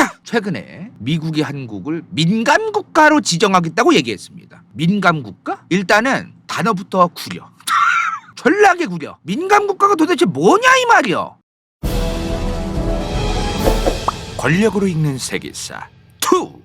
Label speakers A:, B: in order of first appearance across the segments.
A: 자, 최근에 미국이 한국을 민감 국가로 지정하겠다고 얘기했습니다. 민감 국가? 일단은 단어부터 구려. 전락에 구려. 민감 국가가 도대체 뭐냐 이 말이여. 권력으로 읽는 세계사 2.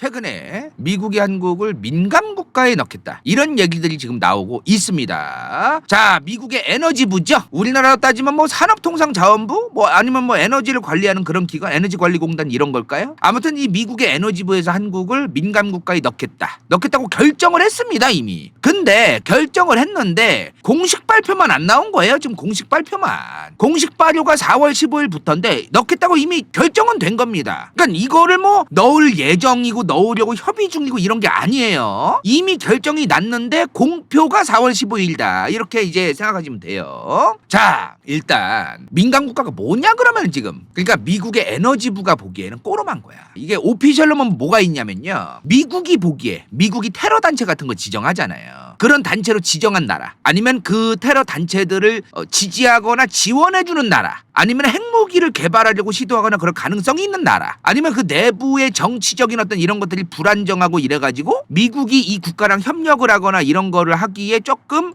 A: 자, 최근에 미국이 한국을 민감 국가에 넣겠다. 이런 얘기들이 지금 나오고 있습니다. 자, 미국의 에너지부죠. 우리나라로 따지면 뭐 산업통상자원부, 뭐 아니면 뭐 에너지를 관리하는 그런 기관, 에너지관리공단 이런 걸까요? 아무튼 이 미국의 에너지부에서 한국을 민감 국가에 넣겠다. 넣겠다고 결정을 했습니다, 이미. 근데 결정을 했는데 공식 발표만 안 나온 거예요. 지금 공식 발표만. 공식 발효가 4월 15일부터인데 넣겠다고 이미 결정은 된 겁니다. 그러니까 이거를 뭐 넣을 예정이고 넣으려고 협의 중이고 이런 게 아니에요. 이미 결정이 났는데 공표가 4월 15일이다. 이렇게 이제 생각하시면 돼요. 자, 일단 민간 국가가 뭐냐 그러면 지금 그러니까 미국의 에너지부가 보기에는 꼬롬한 거야. 이게 오피셜로면 뭐가 있냐면요. 미국이 보기에 미국이 테러 단체 같은 거 지정하잖아요. 그런 단체로 지정한 나라 아니면 그 테러 단체들을 어, 지지하거나 지원해 주는 나라 아니면 핵무기를 개발하려고 시도하거나 그럴 가능성이 있는 나라 아니면 그 내부의 정치적인 어떤 이런 것들이 불안정하고 이래가지고 미국이 이 국가랑 협력을 하거나 이런 거를 하기에 조금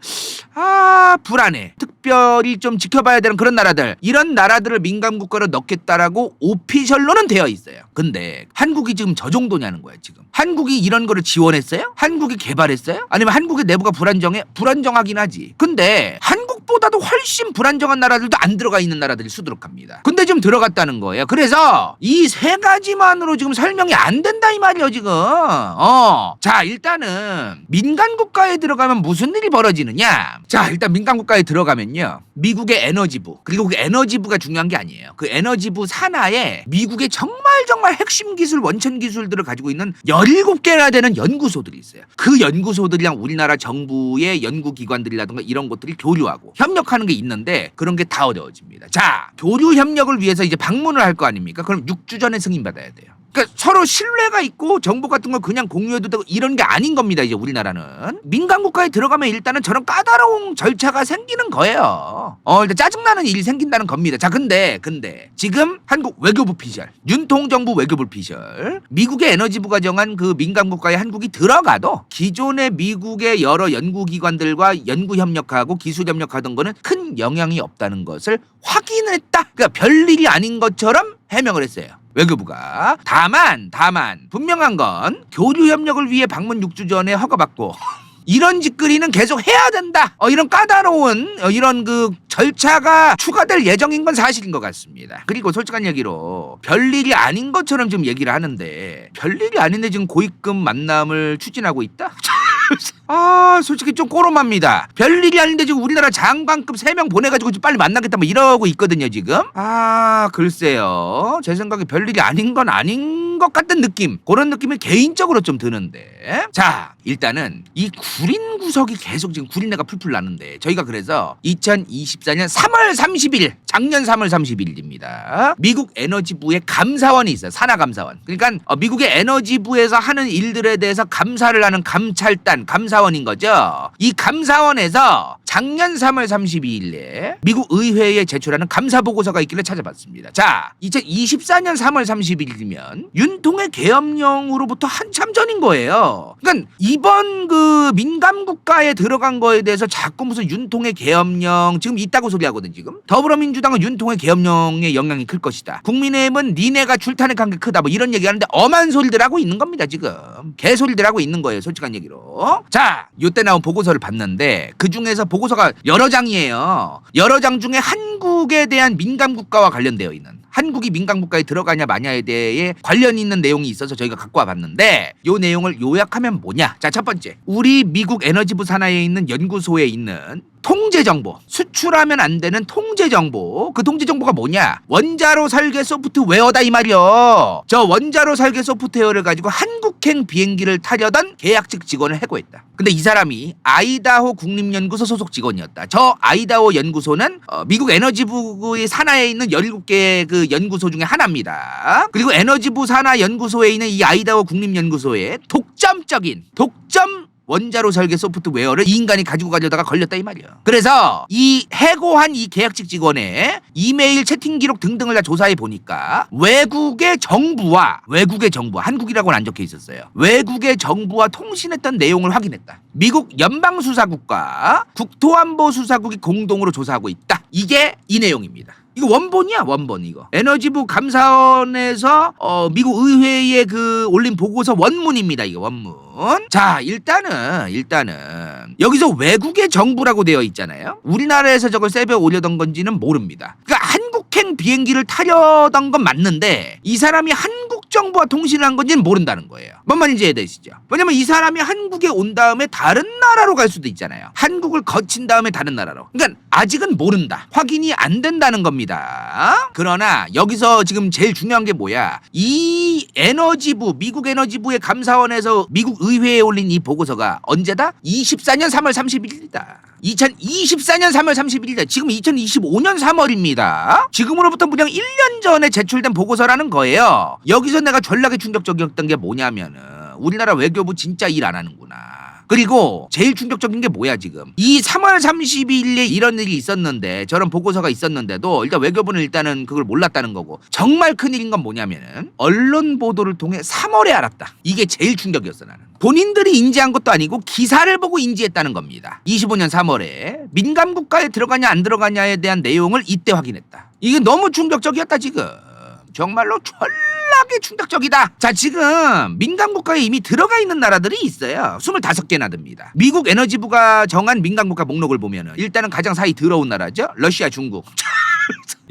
A: 아 불안해 특별히 좀 지켜봐야 되는 그런 나라들 이런 나라들을 민감 국가로 넣겠다라고 오피셜로는 되어 있어요 근데 한국이 지금 저 정도냐는 거야 지금 한국이 이런 거를 지원했어요? 한국이 개발했어요? 아니면 한국의 내부가 불안정해? 불안정하긴 하지 근데 한 국보다도 훨씬 불안정한 나라들도 안 들어가 있는 나라들이 수두룩합니다. 근데 좀 들어갔다는 거예요. 그래서 이 세 가지만으로 지금 설명이 안 된다 이 말이에요 지금. 어 자 일단은 민간 국가에 들어가면 무슨 일이 벌어지느냐. 자 일단 민간 국가에 들어가면요. 미국의 에너지부. 그리고 그 에너지부가 중요한 게 아니에요. 그 에너지부 산하에 미국의 정말 정말 핵심 기술 원천 기술들을 가지고 있는 17개나 되는 연구소들이 있어요. 그 연구소들이랑 우리나라 정부의 연구기관들이라든가 이런 것들이 교류하고 협력하는 게 있는데 그런 게 다 어려워집니다. 자 교류 협력을 위해서 이제 방문을 할 거 아닙니까? 그럼 6주 전에 승인 받아야 돼요 그러니까 서로 신뢰가 있고 정보 같은 걸 그냥 공유해도 되고 이런 게 아닌 겁니다. 이제 우리나라는 민간 국가에 들어가면 일단은 저런 까다로운 절차가 생기는 거예요. 어 일단 짜증나는 일이 생긴다는 겁니다. 자 근데 근데 지금 한국 외교부 피셜 윤통 정부 외교부 피셜 미국의 에너지부가 정한 그 민간 국가에 한국이 들어가도 기존의 미국의 여러 연구기관들과 연구 협력하고 기술 협력하던 거는 큰 영향이 없다는 것을 확인했다. 그러니까 별일이 아닌 것처럼 해명을 했어요. 외교부가 다만 다만 분명한 건 교류 협력을 위해 방문 6주 전에 허가받고 이런 짓거리는 계속 해야 된다. 어, 이런 까다로운 어, 이런 그 절차가 추가될 예정인 건 사실인 것 같습니다. 그리고 솔직한 얘기로 별일이 아닌 것처럼 지금 얘기를 하는데 별일이 아닌데 지금 고위급 만남을 추진하고 있다? 아 솔직히 좀 꼬롬합니다. 별일이 아닌데 지금 우리나라 장관급 3명 보내가지고 지금 빨리 만나겠다 뭐 이러고 있거든요 지금. 아 글쎄요. 제 생각에 별일이 아닌 건 아닌 것 같은 느낌. 그런 느낌이 개인적으로 좀 드는데. 자 일단은 이 구린 구석이 계속 지금 구린내가 풀풀 나는데 저희가 그래서 2024년 3월 30일 작년 3월 30일입니다. 미국 에너지부의 감사원이 있어요. 산하 감사원. 그러니까 어, 미국의 에너지부에서 하는 일들에 대해서 감사를 하는 감찰단 감사원인 거죠. 이 감사원에서 작년 3월 32일에 미국 의회에 제출하는 감사 보고서가 있길래 찾아봤습니다. 자, 2024년 3월 30일이면 윤 통의 계엄령으로부터 한참 전인 거예요. 그러니까 이번 그 민감 국가에 들어간 거에 대해서 자꾸 무슨 윤통의 계엄령 지금 있다고 소리하거든 지금. 더불어민주당은 윤통의 계엄령의 영향이 클 것이다. 국민의힘은 니네가 출탄핵한 게 크다. 뭐 이런 얘기하는데 엄한 소리들 하고 있는 겁니다 지금. 개소리들 하고 있는 거예요 솔직한 얘기로. 자, 요때 나온 보고서를 봤는데 그 중에서 보고서가 여러 장이에요. 여러 장 중에 한국에 대한 민감 국가와 관련되어 있는 한국이 민감 국가에 들어가냐 마냐에 대해 관련 있는 내용이 있어서 저희가 갖고 와봤는데 요 내용을 요약하면 뭐냐? 자, 첫 번째. 우리 미국 에너지부 산하에 있는 연구소에 있는 통제 정보, 수출하면 안 되는 통제 정보. 그 통제 정보가 뭐냐? 원자로 설계 소프트웨어다 이 말이요. 저 원자로 설계 소프트웨어를 가지고 한국행 비행기를 타려던 계약직 직원을 해고했다. 근데 이 사람이 아이다호 국립연구소 소속 직원이었다. 저 아이다호 연구소는 어, 미국 에너지부의 산하에 있는 17개 그 연구소 중에 하나입니다. 그리고 에너지부 산하 연구소에 있는 이 아이다호 국립연구소의 독점적인 독점 원자로 설계 소프트웨어를 이 인간이 가지고 가려다가 걸렸다 이 말이야. 그래서 이 해고한 이 계약직 직원의 이메일 채팅 기록 등등을 다 조사해 보니까 외국의 정부와 외국의 정부 한국이라고는 안 적혀 있었어요. 외국의 정부와 통신했던 내용을 확인했다. 미국 연방수사국과 국토안보수사국이 공동으로 조사하고 있다. 이게 이 내용입니다. 이거 원본이야 원본 이거. 에너지부 감사원에서 어, 미국 의회에 그 올린 보고서 원문입니다 이거 원문. 자 일단은 일단은 여기서 외국의 정부라고 되어 있잖아요. 우리나라에서 저걸 세배 올려던 건지는 모릅니다. 그러니까 한국행 비행기를 타려던 건 맞는데 이 사람이 한국 정부와 통신을 한 건지는 모른다는 거예요. 뭔 말인지 이해되시죠? 왜냐면 이 사람이 한국에 온 다음에 다른 나라로 갈 수도 있잖아요. 한국을 거친 다음에 다른 나라로. 그러니까 아직은 모른다. 확인이 안 된다는 겁니다. 그러나 여기서 지금 제일 중요한 게 뭐야? 이 에너지부 미국 에너지부의 감사원에서 미국 의회에 올린 이 보고서가 언제다? 24년 3월 31일이다 2024년 3월 31일이다. 지금 2025년 3월입니다. 지금으로부터 무려 1년 전에 제출된 보고서라는 거예요. 여기서 내가 전락에 충격적이었던 게 뭐냐면은 우리나라 외교부 진짜 일 안 하는구나 그리고 제일 충격적인 게 뭐야 지금? 이 3월 30일에 이런 일이 있었는데 저런 보고서가 있었는데도 일단 외교부는 일단은 그걸 몰랐다는 거고 정말 큰일인 건 뭐냐면은 언론 보도를 통해 3월에 알았다. 이게 제일 충격이었어 나는. 본인들이 인지한 것도 아니고 기사를 보고 인지했다는 겁니다. 25년 3월에 민감 국가에 들어가냐 안 들어가냐에 대한 내용을 이때 확인했다. 이게 너무 충격적이었다 지금. 정말로 철 나게 충격적이다. 자, 지금 민간 국가에 이미 들어가 있는 나라들이 있어요. 25개나 됩니다. 미국 에너지부가 정한 민간 국가 목록을 보면은 일단은 가장 사이 더러운 나라죠. 러시아, 중국.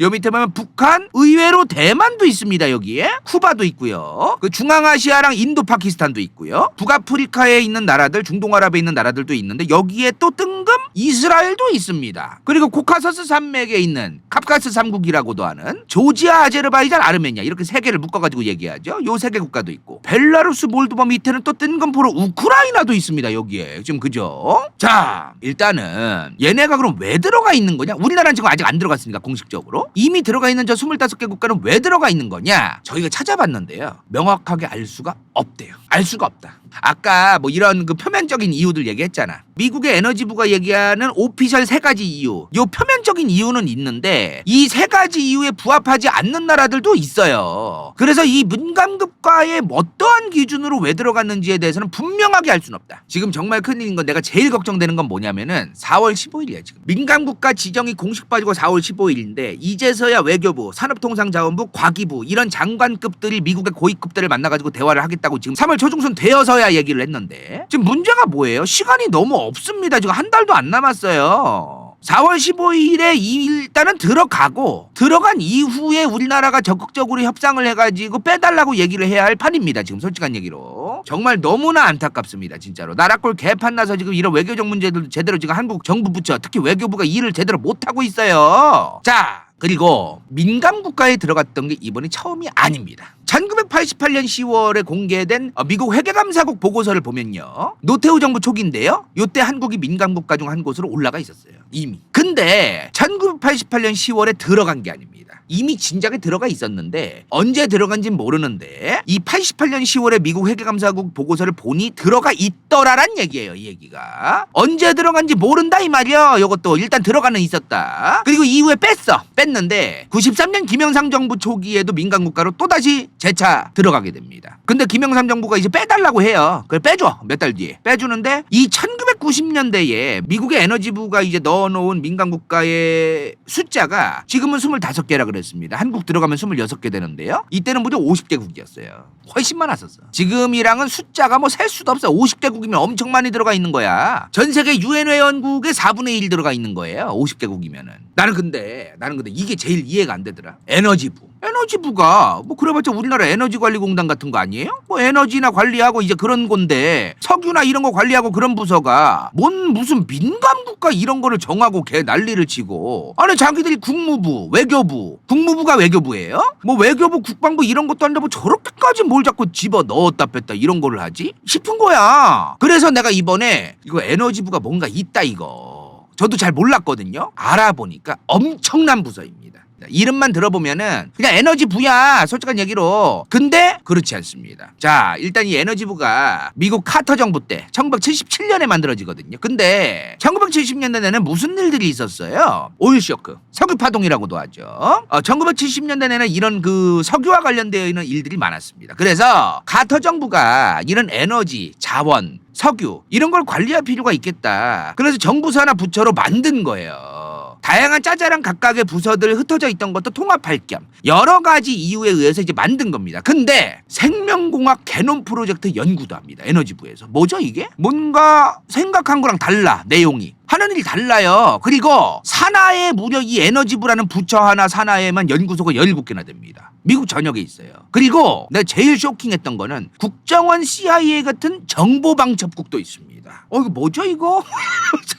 A: 요 밑에 보면 북한, 의외로 대만도 있습니다, 여기에. 쿠바도 있고요. 그 중앙아시아랑 인도, 파키스탄도 있고요. 북아프리카에 있는 나라들, 중동아랍에 있는 나라들도 있는데 여기에 또 뜬금 이스라엘도 있습니다. 그리고 코카서스 산맥에 있는 카프카스 삼국이라고도 하는 조지아, 아제르바이잔, 아르메니아 이렇게 세 개를 묶어가지고 얘기하죠. 요 세 개 국가도 있고 벨라루스, 몰도바 밑에는 또 뜬금포로 우크라이나도 있습니다. 여기에 지금 그죠? 자 일단은 얘네가 그럼 왜 들어가 있는 거냐? 우리나라는 지금 아직 안 들어갔으니까 공식적으로 이미 들어가 있는 저 25개 국가는 왜 들어가 있는 거냐? 저희가 찾아봤는데요. 명확하게 알 수가 없대요. 알 수가 없다. 아까 뭐 이런 그 표면적인 이유들 얘기했잖아. 미국의 에너지부가 얘기하는 오피셜 세 가지 이유. 요 표면적인 이유는 있는데 이 세 가지 이유에 부합하지 않는 나라들도 있어요. 그래서 이 민감국가에 어떠한 기준으로 왜 들어갔는지에 대해서는 분명하게 알 수는 없다. 지금 정말 큰일인 건 내가 제일 걱정되는 건 뭐냐면은 4월 15일이야 지금. 민감국가 지정이 공식 빠지고 4월 15일인데 이제서야 외교부, 산업통상자원부, 과기부 이런 장관급들이 미국의 고위급들을 만나가지고 대화를 하겠다고 지금 3월 초중순 되어서야 얘기를 했는데 지금 문제가 뭐예요? 시간이 너무 없습니다. 지금 한 달도 안 남았어요. 4월 15일에 일단은 들어가고 들어간 이후에 우리나라가 적극적으로 협상을 해가지고 빼달라고 얘기를 해야 할 판입니다. 지금 솔직한 얘기로 정말 너무나 안타깝습니다. 진짜로 나라꼴 개판 나서 지금 이런 외교적 문제들도 제대로 지금 한국 정부 부처 특히 외교부가 일을 제대로 못 하고 있어요. 자 그리고 민감 국가에 들어갔던 게 이번이 처음이 아닙니다. 1988년 10월에 공개된 어, 미국 회계감사국 보고서를 보면요. 노태우 정부 초기인데요. 요때 한국이 민감 국가 중 한 곳으로 올라가 있었어요. 이미. 근데 1988년 10월에 들어간 게 아닙니다. 이미 진작에 들어가 있었는데 언제 들어간진 모르는데 이 88년 10월에 미국 회계감사국 보고서를 보니 들어가 있더라란 얘기예요. 이 얘기가. 언제 들어간지 모른다 이 말이야. 요것도 일단 들어가는 있었다. 그리고 이후에 뺐어. 뺐는데 93년 김영삼 정부 초기에도 민간 국가로 또 다시 재차 들어가게 됩니다. 근데 김영삼 정부가 이제 빼달라고 해요. 그걸 빼줘. 몇 달 뒤에. 빼주는데 이 1990년대에 미국의 에너지부가 이제 넣어놓은 민간 국가의 숫자가 지금은 25개라 그랬습니다. 한국 들어가면 26개 되는데요. 이때는 무려 50개국이었어요. 훨씬 많았었어. 지금이랑은 숫자가 뭐 셀 수도 없어. 50개국이면 엄청 많이 들어가 있는 거야. 전 세계 유엔 회원국의 4분의 1 들어가 있는 거예요. 50개국이면은. 나는 근데 나는 근데 이게 제일 이해가 안 되더라. 에너지 부. 에너지부가 뭐 그래봤자 우리나라 에너지관리공단 같은 거 아니에요? 뭐 에너지나 관리하고 이제 그런 건데 석유나 이런 거 관리하고 그런 부서가 뭔 무슨 민감국가 이런 거를 정하고 개 난리를 치고 아니 자기들이 국무부, 외교부, 국무부가 외교부예요? 뭐 외교부, 국방부 이런 것도 아닌데 뭐 저렇게까지 뭘 자꾸 집어 넣었다 뺐다 이런 거를 하지? 싶은 거야. 그래서 내가 이번에 이거 에너지부가 뭔가 있다 이거. 저도 잘 몰랐거든요. 알아보니까 엄청난 부서입니다. 이름만 들어보면은 그냥 에너지 부야 솔직한 얘기로. 근데 그렇지 않습니다. 자 일단 이 에너지 부가 미국 카터 정부 때 1977년에 만들어지거든요. 근데 1970년대에는 무슨 일들이 있었어요? 오일 쇼크 석유 파동이라고도 하죠. 어, 1970년대에는 이런 그 석유와 관련되어 있는 일들이 많았습니다. 그래서 카터 정부가 이런 에너지 자원 석유 이런 걸 관리할 필요가 있겠다. 그래서 정부사나 부처로 만든 거예요 다양한 짜잘한 각각의 부서들 흩어져 있던 것도 통합할 겸 여러 가지 이유에 의해서 이제 만든 겁니다. 근데 생명공학 개놈 프로젝트 연구도 합니다. 에너지부에서. 뭐죠 이게? 뭔가 생각한 거랑 달라 내용이. 하는 일이 달라요. 그리고 산하에 무려 이 에너지부라는 부처 하나 산하에만 연구소가 17개나 됩니다. 미국 전역에 있어요. 그리고 내가 제일 쇼킹했던 거는 국정원 CIA 같은 정보방첩국도 있습니다. 어 이거 뭐죠 이거?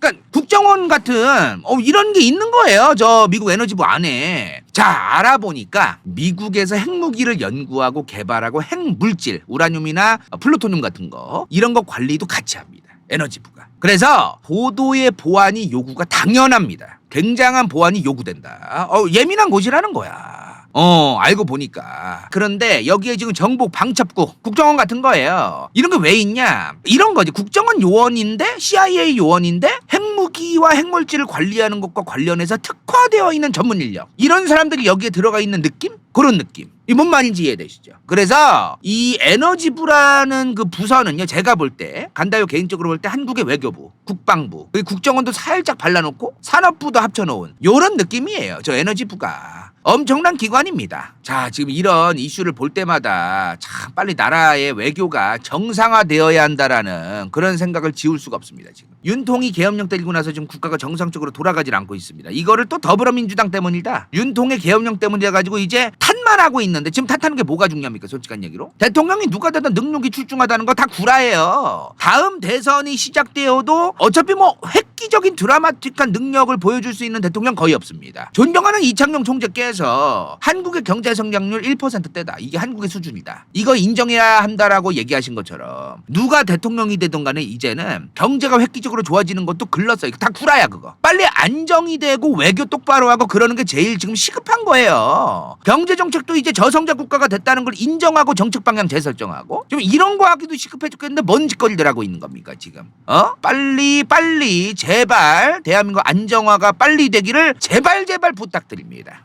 A: 그러니까 국정원 같은 어, 이런 게 있는 거예요. 저 미국 에너지부 안에. 자 알아보니까 미국에서 핵무기를 연구하고 개발하고 핵물질 우라늄이나 플루토늄 같은 거 이런 거 관리도 같이 합니다. 에너지부가. 그래서 보도의 보안이 요구가 당연합니다. 굉장한 보안이 요구된다. 어, 예민한 곳이라는 거야. 어, 알고 보니까. 그런데 여기에 지금 정복 방첩국, 국정원 같은 거예요. 이런 게 왜 있냐? 이런 거지. 국정원 요원인데, CIA 요원인데, 핵무기와 핵물질을 관리하는 것과 관련해서 특화되어 있는 전문 인력. 이런 사람들이 여기에 들어가 있는 느낌? 그런 느낌. 이 뭔 말인지 이해되시죠? 그래서 이 에너지 부라는 그 부서는요, 제가 볼 때, 간다요 개인적으로 볼 때 한국의 외교부, 국방부, 그리고 국정원도 살짝 발라놓고 산업부도 합쳐놓은 요런 느낌이에요. 저 에너지부가. 엄청난 기관입니다. 자, 지금 이런 이슈를 볼 때마다 참 빨리 나라의 외교가 정상화되어야 한다라는 그런 생각을 지울 수가 없습니다, 지금. 윤통이 계엄령 때리고 나서 지금 국가가 정상적으로 돌아가질 않고 있습니다. 이거를 또 더불어민주당 때문이다. 윤통의 계엄령 때문이라 가지고 이제 탓만 하고 있는데 지금 탓하는 게 뭐가 중요합니까? 솔직한 얘기로. 대통령이 누가 되든 능력이 출중하다는 거 다 구라예요. 다음 대선이 시작되어도 어차피 뭐 획기적인 드라마틱한 능력을 보여줄 수 있는 대통령 거의 없습니다. 존경하는 이창용 총재께 서 한국의 경제 성장률 1%대다. 이게 한국의 수준이다. 이거 인정해야 한다라고 얘기하신 것처럼 누가 대통령이 되든 간에 이제는 경제가 획기적으로 좋아지는 것도 글렀어. 이거 다 구라야 그거. 빨리 안정이 되고 외교 똑바로 하고 그러는 게 제일 지금 시급한 거예요. 경제 정책도 이제 저성장 국가가 됐다는 걸 인정하고 정책 방향 재설정하고 좀 이런 거 하기도 시급해 죽겠는데 뭔 짓거리들 하고 있는 겁니까 지금? 어? 빨리 빨리 제발 대한민국 안정화가 빨리 되기를 제발 제발 부탁드립니다.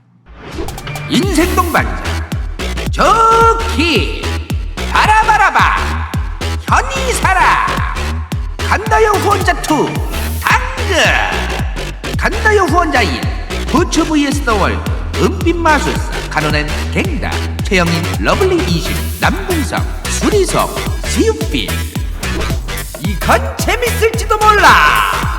A: 인생 동반자 좋기 바라바라바. 현이 살아. 간다요 후원자 2 당근. 간다요 후원자 1 부츠 vs 더월 은빛 마술사 간호는 갱다 최영인 러블리 20 남궁성 수리석 지읒빛. 이건 재밌을지도 몰라